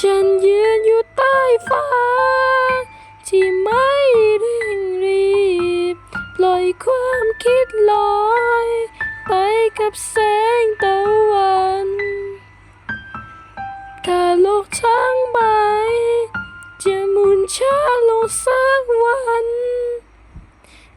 ฉันยืนอยู่ใต้ฟ้า ที่ไม่เร่งรีบ ปล่อยความคิดลอย ไปกับแสงตะวันถ้าโลกทั้งใบจะหมุนช้าลงสักวัน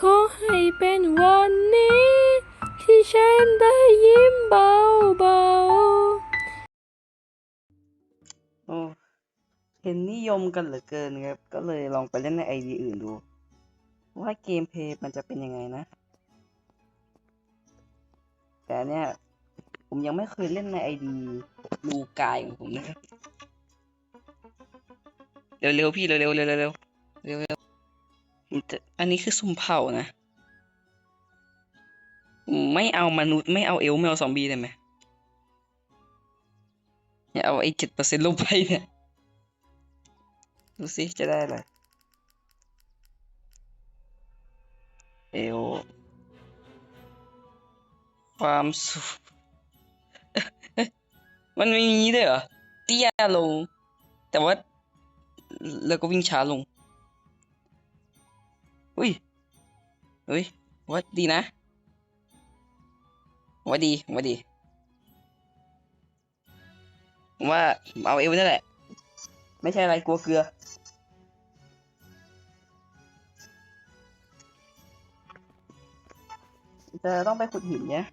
ขอให้เป็นวันนี้ ที่ฉันได้ยิ้มบาโยมกันเหลือเกินครับ ก็เลยลองไปเล่นในไอดีอื่นดู ว่าเกมเพลย์มันจะเป็นยังไงนะ แต่เนี่ย ผมยังไม่เคยเล่นในไอดีลูกายของผมนะครับ เร็วๆพี่เร็วๆเร็วๆเร็วๆเร็วๆอันนี้คือซุ่มเผานะ ไม่เอามนุษย์ไม่เอาเอลไม่เอาซอมบี้ได้ไหมอย่าเอาไอ้เจ็ดเปอร์เซ็นต์ลงไปเนี่ย ดูสิจะได้อะไรเอลความสุข มันไม่มีด้วยเหรอ เตี้ยลง แต่ว่า แล้วก็วิ่งช้าลง อุ้ยเฮ้ยว่าดีนะว่าดีว่าดี ว่าเอาเอวนั่นแหละ ไม่ใช่อะไรกลัวเกลือ จะต้องไปขุดหินเนี่ย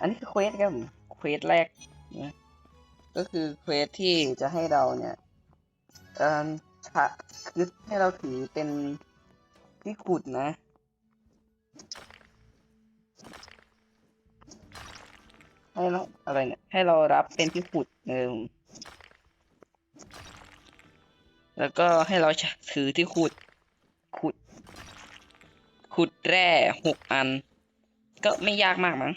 อันนี้คือเควสครับเควสแรกนะก็คือเควสที่จะให้เราเนี่ยเอ่อคือให้เราถือเป็นที่ขุดนะให้เราอะไรเนี่ยให้เรารับเป็นที่ขุดเออ แล้วก็ให้เราถือที่ขุด ขุด ขุดแร่หกอัน ก็ไม่ยากมากมั้ง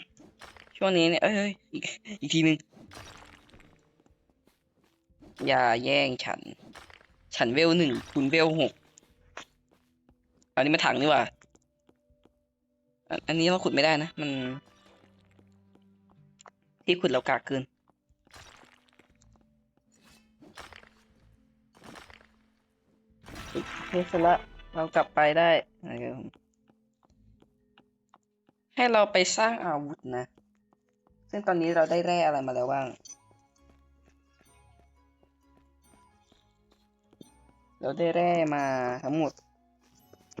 ช่วงนี้เนี่ย เอ้ยอ,อีกอีกทีหนึ่งอย่าแย่งฉัน ฉันเวลหนึ่งคุณเวลหก อันนี้มาถังนี่ว่า อันอันนี้เราขุดไม่ได้นะ มัน ที่ขุดเรากากเกิน เคเสละเรากลับไปได้ให้เราไปสร้างอาวุธนะ ซึ่งตอนนี้เราได้แร่อะไรมาแล้วบ้าง เราได้แร่มาทั้งหมด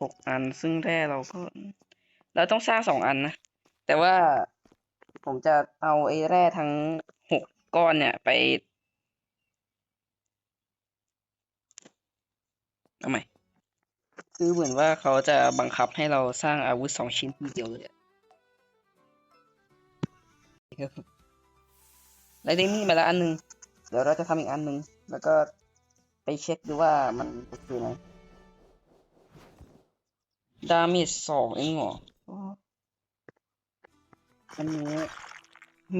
หกอัน ซึ่งแร่เราก็ เราต้องสร้างสองอันนะ แต่ว่าผมจะเอาไอ้แร่ทั้งหกก้อนเนี่ย ไป เอาใหม่คือเหมือนว่าเขาจะบังคับให้เราสร้างอาวุธสองชิ้นทีเดียวเลยได้ได้นี่มาแล้วอันหนึ่งเดี๋ยวเราจะทำอีกอันหนึ่งแล้วก็ไปเช็คดูว่ามันคืออะไรดาเมจสองเองเหรออ๋ออันนี้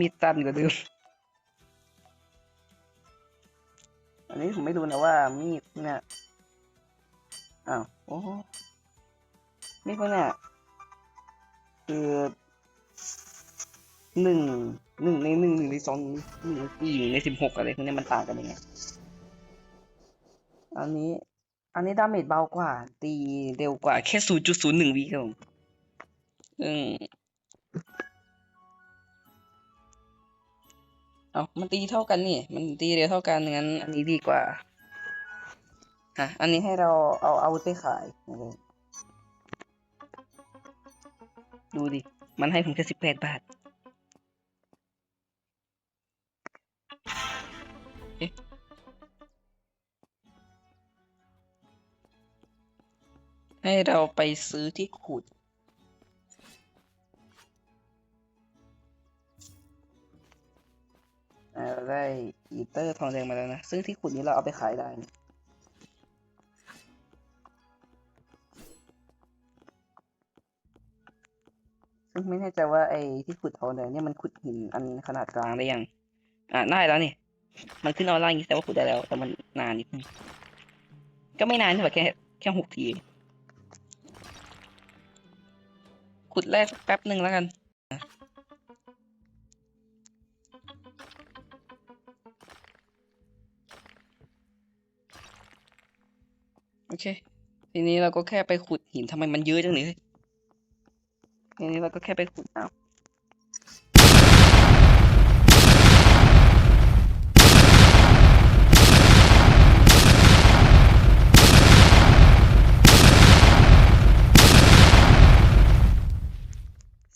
มีตันกว่าเดิมอันนี้ผมไม่รู้นะว่ามีดเนี่ย อ้าวโอ้โหนี่พวกเนี่ยคือหนึ่งหนึ่งในหนึ่งหนึ่งในสองหนึ่งในสี่หนึ่งในสิบหกอะไรพวกนี้มันต่างกันยังไงอันนี้ อันนี้ดาเมจเบากว่า ตีเร็วกว่าแค่ศูนย์จุดศูนย์หนึ่งวิครับผมอืมเอามันตีเท่ากันนี่ มันตีเร็วเท่ากันงั้น อันนี้ดีกว่า ฮะอันนี้ให้เราเอาอาวุธไปขาย ดูดิ มันให้ผมแค่สิบแปดบาท เอ๊ะให้เราไปซื้อที่ขุดเราได้อีเตอร์ทองแดงมาแล้วนะ ซึ่งที่ขุดนี้เราเอาไปขายได้ ไม่แน่ใจว่าไอ้ที่ขุดทองแดงเนี่ยมันขุดหินอันขนาดกลางได้ยัง อ่าได้แล้วนี่ มันขึ้นเอาล่างอย่างนี้แต่ว่าขุดได้แล้ว แต่มันนานนิดนึง ก็ไม่นานเท่าไหร่แค่แค่หกที ขุดแรกสักแป๊บหนึ่งแล้วกันโอเค ทีนี้เราก็แค่ไปขุดหินทำไมมันเยอะจังเลย เฮ้ยทีนี้เราก็แค่ไปขุดเอา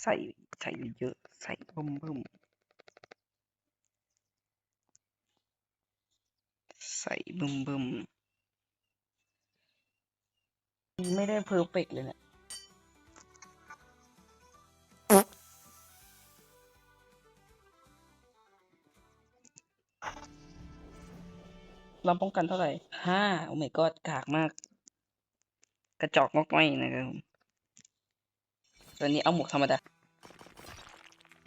ใส่ใส่เยอะใส่เบิ่มบิ่มใส่เบิ่มเบิ่มไม่ได้เพอร์เฟกเลยเนี่ย เราป้องกันเท่าไหร่ห้าโอ้ my god กากมาก กระจอกงอกง่อยนะครับผมตอนนี้เอาหมวกธรรมดา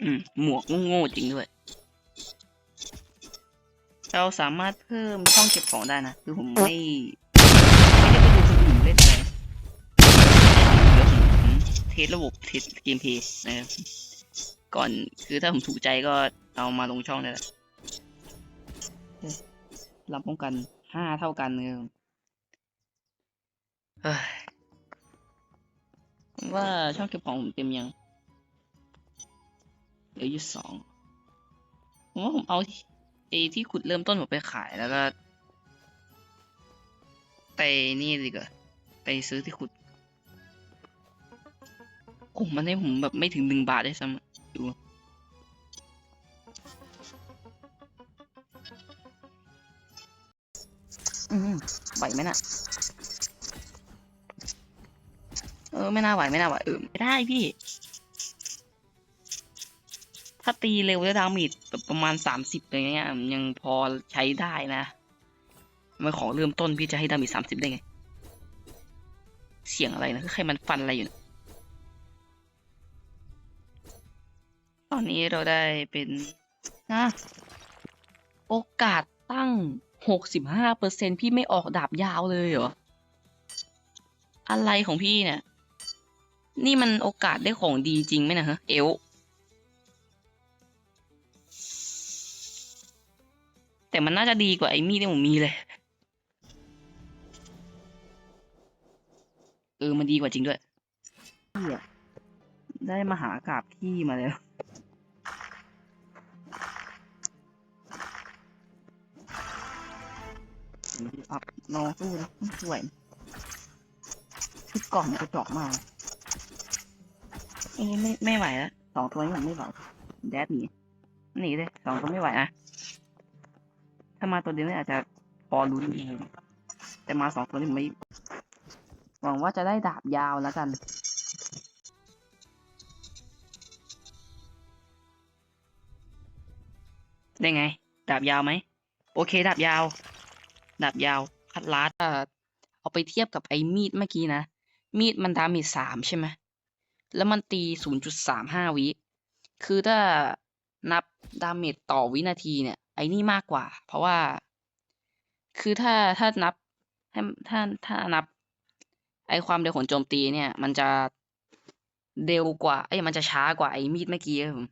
อืม หมวกโง่ๆจริงด้วย เราสามารถเพิ่มช่องเก็บของได้นะ คือผมไม่ไม่ได้ไปดูคนอื่นเล่นอะไรเดี๋ยวผมเทสระบบเทสเกมเพลย์นะครับ ก่อนคือถ้าผมถูกใจก็เอามาลงช่องได้แหละ รับป้องกันห้าเท่ากันเลยเฮ้ยผมว่าช่องเก็บของผมเต็มยังเหลืออยู่สองผมว่าผมเอาที่ไอ้ที่ขุดเริ่มต้นผมไปขายแล้วก็ ไปนี่ดีกว่าไปซื้อที่ขุดโอ้มันให้ผมแบบไม่ถึงหนึ่งบาทได้ซ้ำดู ไหวไหมน่ะ เออ ไม่น่าไหวไม่น่าไหวเออไม่ได้พี่ ถ้าตีเร็วแล้วดามจแบบประมาณสามสิบอะไรเงี้ยยังพอใช้ได้นะมันของเริ่มต้นพี่จะให้ดาเมจสามสิบได้ไง เสียงอะไรนะคือใครมันฟันอะไรอยู่นะตอนนี้เราได้เป็นนะโอกาสตั้ง หกสิบห้าเปอร์เซ็นพี่ไม่ออกดาบยาวเลยเหรอ อะไรของพี่เนี่ย นี่มันโอกาสได้ของดีจริงไหมนะฮะ เอล แต่มันน่าจะดีกว่าไอ้มีดที่ผมมีเลย เออ มันดีกว่าจริงด้วยพี่อะได้มาหากราบพี่มาแล้ว น้องสู้นะสวยชุดกล่องกระจอกมากเอ้ยไม่ไม่ไหวแล้วสองตัวนี้ผมไม่ไหวแดดหนีหนีเลยสองตัวไม่ไหวนะถ้ามาตัวเดียวนี่อาจจะพอลุ้นอยู่แต่มาสองตัวนี้ผมไม่หวังว่าจะได้ดาบยาวแล้วกันได้ไง ดาบยาวไหม โอเค ดาบยาว ดาบยาว คัดลาดอะเอาไปเทียบกับไอ้มีดเมื่อกี้นะ มีดมันดาเมจสามใช่ไหมแล้วมันตีศูนย์จุดสามห้าวิ คือถ้านับดาเมจต่อวินาทีเนี่ย ไอ้นี่มากกว่า เพราะว่า คือถ้าถ้านับให้ถ้าถ้านับ ไอความเร็วของโจมตีเนี่ย มันจะเร็วกว่า เอ้ย มันจะช้ากว่าไอ้มีดเมื่อกี้ครับผม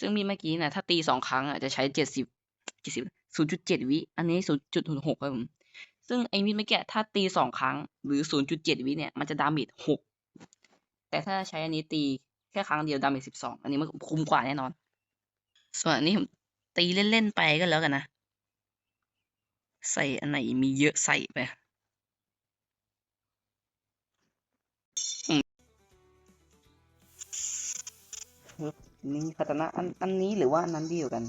ซึ่งมีดเมื่อกี้เนี่ยถ้าตีสองครั้งอะจะใช้เจ็ดสิบเจ็ดสิบศูนย์จุดเจ็ดวิ อันนี้ศูนย์จุดหกครับผม ซึ่งไอ้มีดเมื่อกี้ถ้าตีสองครั้งหรือศูนย์จุดเจ็ดวิเนี่ยมันจะดาเมจหกแต่ถ้าใช้อันนี้ตีแค่ครั้งเดียวดาเมจสิบสองอันนี้มันคุ้มกว่าแน่นอน ส่วนอันนี้ผมตีเล่น ๆ ไปก็แล้วกันนะ ใส่อันไหนมีเยอะใส่ไปนี่คาตานะอันอันนี้หรือว่าอันนั้นดีกว่ากัน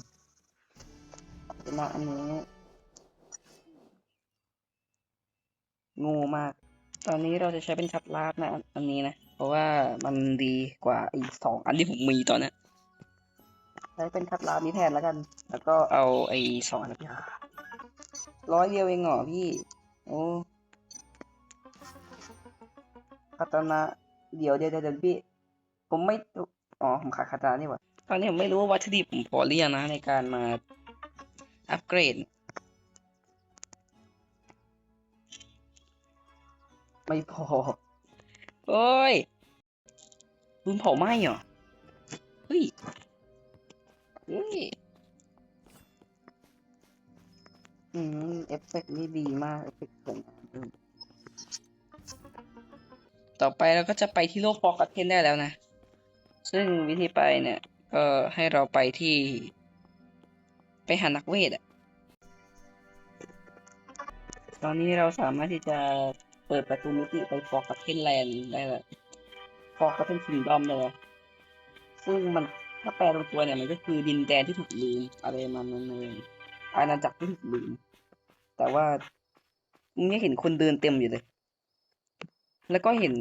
คาตานะอันนี้ โงูมาก ตอนนี้เราจะใช้เป็นคัดลาดนะอันอันนี้นะ เพราะว่ามันดีกว่าอีกสองอันที่ผมมีตอนเนี้ยใช้เป็นคัดลาดนี้แทนแล้วกัน แล้วก็เอาไอ้สองอันนี้ร้อยเดียวเองเหรอพี่ โอ้คาตานะเดี๋ยวเดี๋ยวเดี๋ยวเดี๋ยวพี่ ผมไม่รู้อ๋อ ผมขาดคาตานี่หว่าตอนนี้ผมไม่รู้ว่าวัตถุดิบผมพอหรือยังนะในการมาอัปเกรด ไม่พอ โอ้ยรุนเผาไหม้เหรอ เฮ้ยเฮ้ยอืมเอฟเฟกต์นี่ดีมาก เอฟเฟกต์สวยงามอืมต่อไปเราก็จะไปที่โลกฟอร์กัตเทนได้แล้วนะ ซึ่งวิธีไปเนี่ย ก็ให้เราไปที่ ไปหานักเวทอะ ตอนนี้เราสามารถที่จะเปิดประตูมิติไปฟอร์กัตเทนแลนด์ได้แล้วฟอร์กัตเทนคิงดอมเลยนะซึ่งมันถ้าแปลตรงตัวเนี่ยมันก็คือดินแดนที่ถูกลืมอะไรมันนั้นเลยอาณาจักรที่ถูกลืม แต่ว่าไม่เห็นคนเดินเต็มอยู่เลย แล้วก็เห็น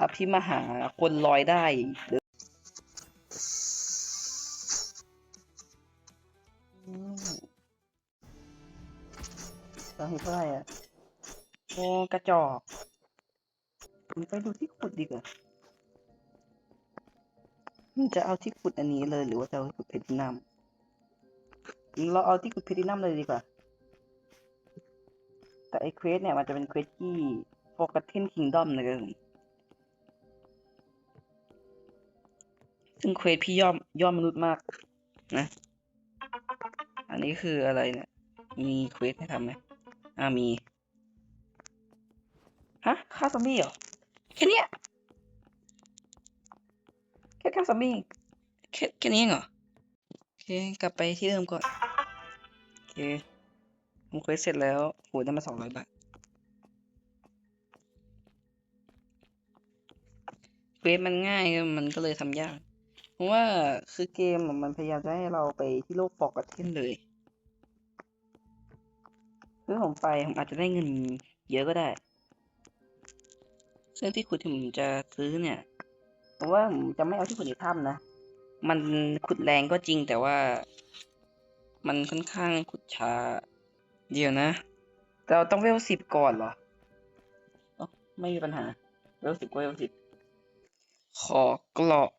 อภิมหาคนลอยได้เดินอืมเราเห็นเท่าไหร่อะ โอ้กระจอกผมไปดูที่ขุดดีกว่าจะเอาที่ขุดอันนี้เลยหรือว่าจะเอาขุดเพทินัมเราเอาที่ขุดเพทินัมเลยดีกว่า แต่ไอเควสเนี่ยมันจะเป็นเควสที่โฟกัสเทนคิงดอมนะครับซึ่งเควสพี่ย่อมย่อมมนุษย์มากนะ อันนี้คืออะไรเนี่ย มีเควสให้ทำไหมอ่ามี ฮะฆ่าซอมบี้เหรอแค่เนี้ยแค่ฆ่าซอมบี้แค่แค่นี้เองเหรอโอเคกลับไปที่เดิมก่อนโอเคทำเควสเสร็จแล้วโหได้มาสองร้อยบาทเควสมันง่ายมันก็เลยทำยาก เพราะว่าคือเกมอะมันพยายามจะให้เราไปที่โลกฟอร์กัตเทนเลยคือผมไปผมอาจจะได้เงินเยอะก็ได้ ซึ่งที่ขุดที่ผมจะซื้อเนี่ยเพราะว่าผมจะไม่เอาที่ขุดในถ้ำนะ มันขุดแรงก็จริงแต่ว่า มันค่อนข้างขุดช้า เดียวนะ เราต้องเวลสิบก่อนเหรออ๋อไม่มีปัญหาเวลสิบก็เวลสิบขอกรอบ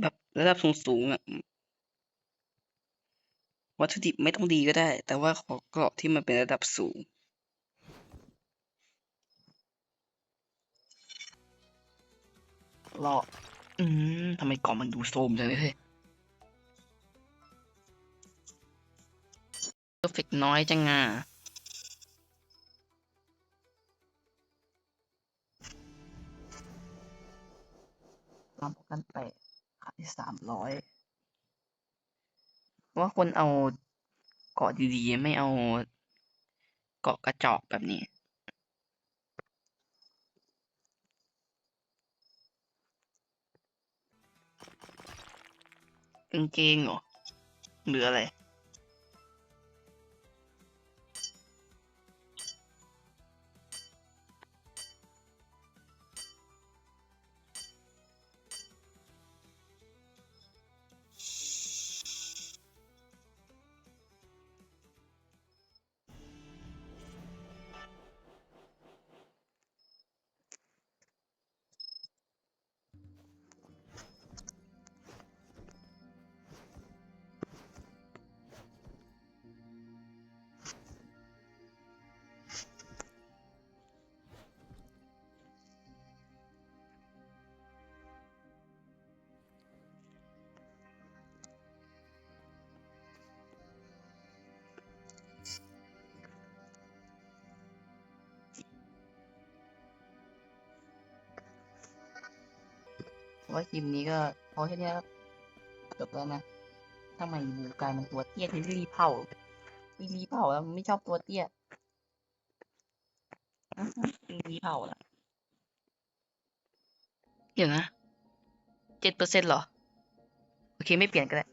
แบบระดับสูงๆอะวัตถุดิบไม่ต้องดีก็ได้ แต่ว่าขอกรอบที่มันเป็นระดับสูง รอบอืมทำไมกล่องมันดูโทรมจังเลยเฮ้ยเพอร์เฟกน้อยจังอะตามกันไปขายสามร้อยว่าคนเอาเกาะดีๆ ไม่เอาเกาะกระจอกแบบนี้ กางเกงเหรอหรืออะไร ว่าคลิปนี้ก็พอแค่นี้ครับจบแล้วนะทำไมบูกลายเป็นตัวเตี้ยที่รีเผารีรีเผาแล้วไม่ชอบตัวเตี้ยรีเผาละเดี๋ยวนะเจ็ดเปอร์เซ็นต์เหรอ โอเค ไม่เปลี่ยนก็ได้